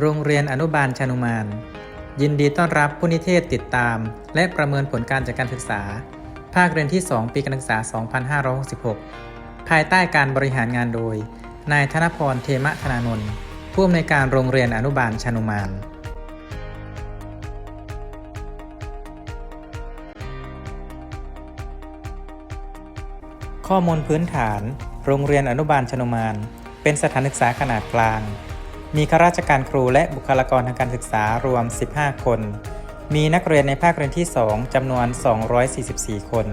โรงเรียนอนุบาลชานุมาน ยินดีต้อนรับผู้นิเทศติดตาม และประเมินผลการจัดการศึกษา ภาคเรียนที่ 2 ปีการศึกษา 2566 ภายใต้การบริหารงานโดย นายธนพรเทมะธนานนท์ผู้อำนวยการโรงเรียนอนุบาลชานุมานข้อมูลพื้นฐาน โรงเรียนอนุบาลชนุมาน เป็นสถานศึกษาขนาดกลาง มีข้าราชการครูและบุคลากรทางการศึกษารวม 15 คน มีนักเรียนในภาคเรียนที่ 2จำนวน 244 คน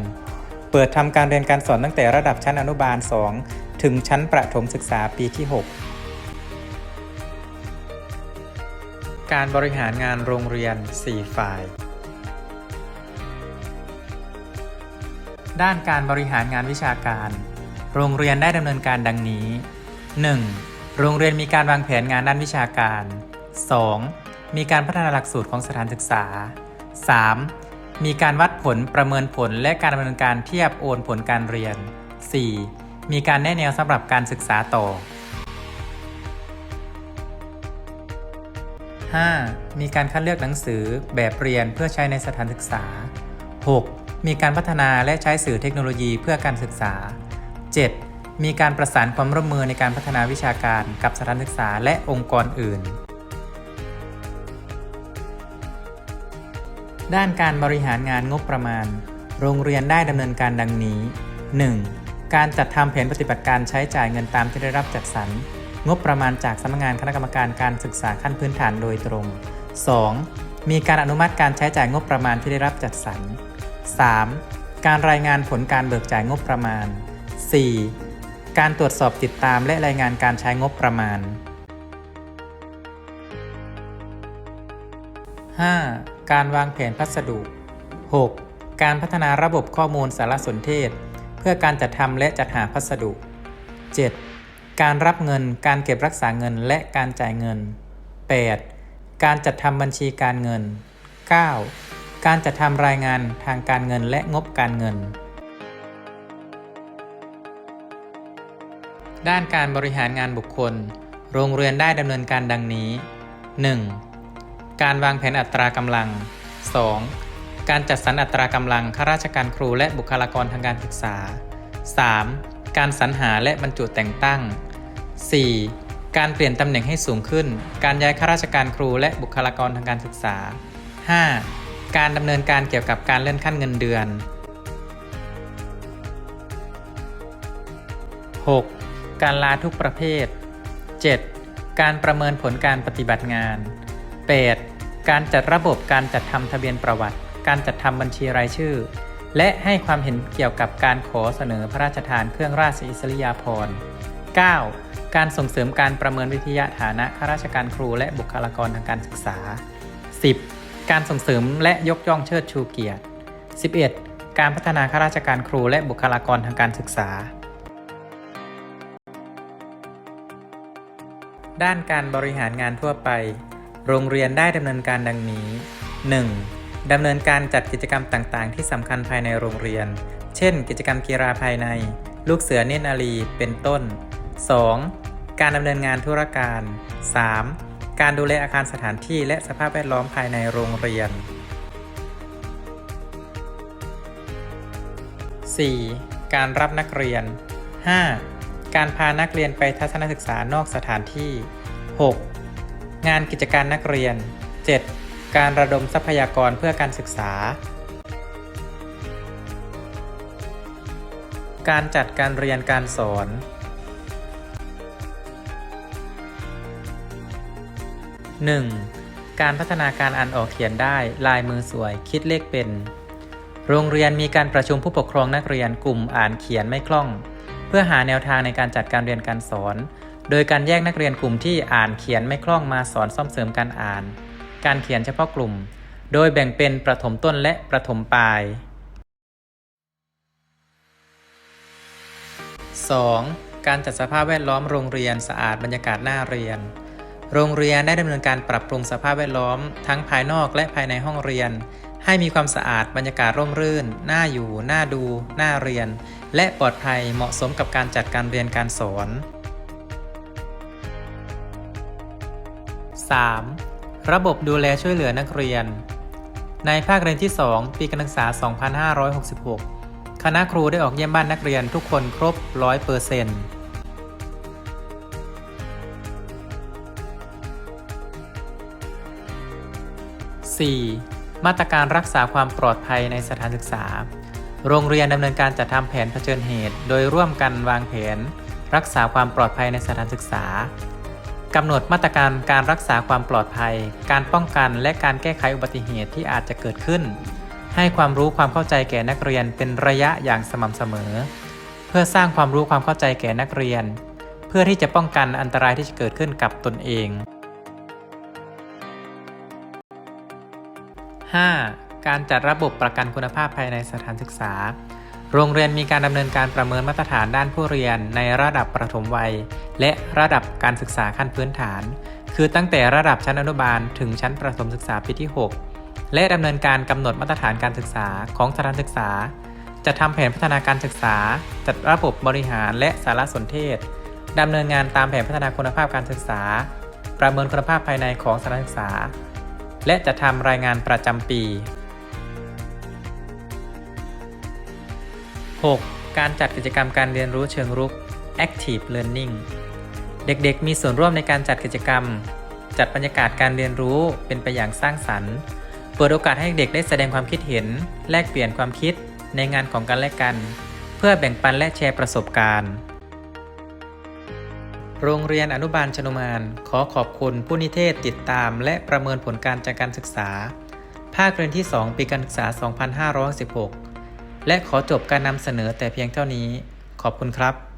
เปิดทำการเรียนการสอนตั้งแต่ระดับชั้นอนุบาล 2 ถึงชั้นประถมศึกษาปีที่ 6 การบริหารงานโรงเรียน 4 ฝ่าย ด้านการบริหารงานวิชาการ โรงเรียนได้ดำเนินการดังนี้ 1. โรงเรียนมีการวางแผนงานด้านวิชาการ 2. มีการพัฒนาหลักสูตรของสถานศึกษา 3. มีการวัดผลประเมินผลและการดำเนินการเทียบโอนผลการเรียน 4. มีการแนะแนวสำหรับการศึกษาต่อ 5. มีการคัดเลือกหนังสือแบบเรียนเพื่อใช้ในสถานศึกษา 6. มีการพัฒนาและใช้สื่อเทคโนโลยีเพื่อการศึกษา 7. มีการประสานความร่วมมือในการพัฒนาวิชาการกับสถานศึกษาและองค์กรอื่น ด้านการบริหารงานงบประมาณ โรงเรียนได้ดำเนินการดังนี้ 1. การจัดทำแผนปฏิบัติการใช้จ่ายเงินตามที่ได้รับจัดสรรงบประมาณจากสำนักงานคณะกรรมการการศึกษาขั้นพื้นฐานโดยตรง 2. มีการอนุมัติการใช้จ่ายงบประมาณที่ได้รับจัดสรร 3. การรายงานผลการเบิกจ่ายงบประมาณ 4. การตรวจสอบติดตามและรายงานการใช้งบประมาณ 5. การวางแผนพัสดุ 6. การพัฒนาระบบข้อมูลสารสนเทศ เพื่อการจัดทำและจัดหาพัสดุ 7. การรับเงิน การเก็บรักษาเงินและการจ่ายเงิน 8. การจัดทำบัญชีการเงิน 9. การจัดทำรายงานทางการเงินและงบการเงิน ด้านการบริหารงานบุคคล โรงเรียนได้ดำเนินการดังนี้ 1. การวางแผนอัตรากำลัง 2. การจัดสรรอัตรากำลังข้าราชการครูและบุคลากรทางการศึกษา 3. การสรรหาและบรรจุแต่งตั้ง 4. การเปลี่ยนตำแหน่งให้สูงขึ้น การย้ายข้าราชการครูและบุคลากรทางการศึกษา 5. การดำเนินการเกี่ยวกับการเลื่อนขั้นเงินเดือน 6. การลาทุกประเภท 7. การประเมินผลการปฏิบัติงาน 8. การจัดระบบการจัดทำทะเบียนประวัติ การจัดทำบัญชีรายชื่อ และให้ความเห็นเกี่ยวกับการขอเสนอพระราชทานเครื่องราชอิสริยาภรณ์ 9. การส่งเสริมการประเมินวิทยาฐานะข้าราชการครูและบุคลากรทางการศึกษา 10. การส่งเสริมและยกย่องเชิดชูเกียรติ 11. การพัฒนาข้าราชการครูและบุคลากรทางการศึกษา ด้านการบริหารงานทั่วไป โรงเรียนได้ดำเนินการดังนี้ 1. ดำเนินการจัดกิจกรรมต่างๆ ที่สำคัญภายในโรงเรียน เช่น กิจกรรมกีฬาภายใน ลูกเสือเนตรนารีเป็นต้น 2. การดำเนินงานธุรการ 3. การดูแลอาคารสถานที่และสภาพแวดล้อมภายในโรงเรียน 4. การรับนักเรียน 5. การพานักเรียนไปทัศนศึกษานอกสถานที่ 6. งานกิจการนักเรียน 7. การระดมทรัพยากรเพื่อการศึกษา การจัดการเรียนการสอน 1. การพัฒนาการอ่านออกเขียนได้ลายมือสวย คิดเลขเป็น โรงเรียนมีการประชุมผู้ปกครองนักเรียนกลุ่มอ่านเขียนไม่คล่อง เพื่อหาแนวทางในการจัดการเรียนการสอน โดยการแยกนักเรียนกลุ่มที่อ่านเขียนไม่คล่องมาสอนซ่อมเสริมการอ่าน การเขียนเฉพาะกลุ่ม โดยแบ่งเป็นประถมต้นและประถมปลาย 2. การจัดสภาพแวดล้อมโรงเรียนสะอาดบรรยากาศน่าเรียน โรงเรียนได้ดำเนินการปรับปรุงสภาพแวดล้อม ทั้งภายนอกและภายในห้องเรียน ให้มีความสะอาดบรรยากาศร่มรื่น น่าอยู่ น่าดู น่าเรียน และปลอดภัยเหมาะสมกับการจัดการเรียนการสอน 3. ระบบดูแลช่วยเหลือนักเรียน ในภาคเรียนที่ 2 ปีการศึกษา 2566 คณะครูได้ออกเยี่ยมบ้านนักเรียนทุกคนครบ 100%เปอร์เซ็นต์มาตรการรักษาความปลอดภัยในสถานศึกษา โรงเรียนดำเนินการจัดทำแผนเผชิญเหตุ โดยร่วมกันวางแผน รักษาความปลอดภัยในสถานศึกษากำหนดมาตรการการรักษาความปลอดภัย การป้องกันและการแก้ไขอุบัติเหตุที่อาจจะเกิดขึ้น ให้ความรู้ความเข้าใจแก่นักเรียนเป็นระยะอย่างสม่ำเสมอ เพื่อสร้างความรู้ความเข้าใจแก่นักเรียน เพื่อที่จะป้องกันอันตรายที่จะเกิดขึ้นกับตนเอง 5. การจัดระบบประกันคุณภาพภายในสถานศึกษา โรงเรียนมีการดำเนินการประเมินมาตรฐานด้านผู้เรียนในระดับประถมวัย และระดับการศึกษาขั้นพื้นฐาน คือตั้งแต่ระดับชั้นอนุบาลถึงชั้นประถมศึกษาปีที่ 6 และดำเนินการกำหนดมาตรฐานการศึกษาของสถานศึกษาจะทำแผนพัฒนาการศึกษา จัดระบบบริหารและสารสนเทศดำเนินงานตามแผนพัฒนาคุณภาพการศึกษา ประเมินคุณภาพภายในของสถานศึกษา และจะทำรายงานประจำปี 6. การจัดกิจกรรมการเรียนรู้เชิงรุก Active Learning เด็กๆ มีส่วนร่วมในการจัดกิจกรรม จัดบรรยากาศการเรียนรู้เป็นไปอย่างสร้างสรรค์ เปิดโอกาสให้เด็กได้แสดงความคิดเห็น แลกเปลี่ยนความคิดในงานของกันและกัน เพื่อแบ่งปันและแชร์ประสบการณ์ โรงเรียนอนุบาลชนุมาน ขอขอบคุณผู้นิเทศติดตาม และประเมินผลการจากการศึกษา ภาคเรียนที่ 2 ปีการศึกษา 2516 และขอจบการนำเสนอแต่เพียงเท่านี้ ขอบคุณครับ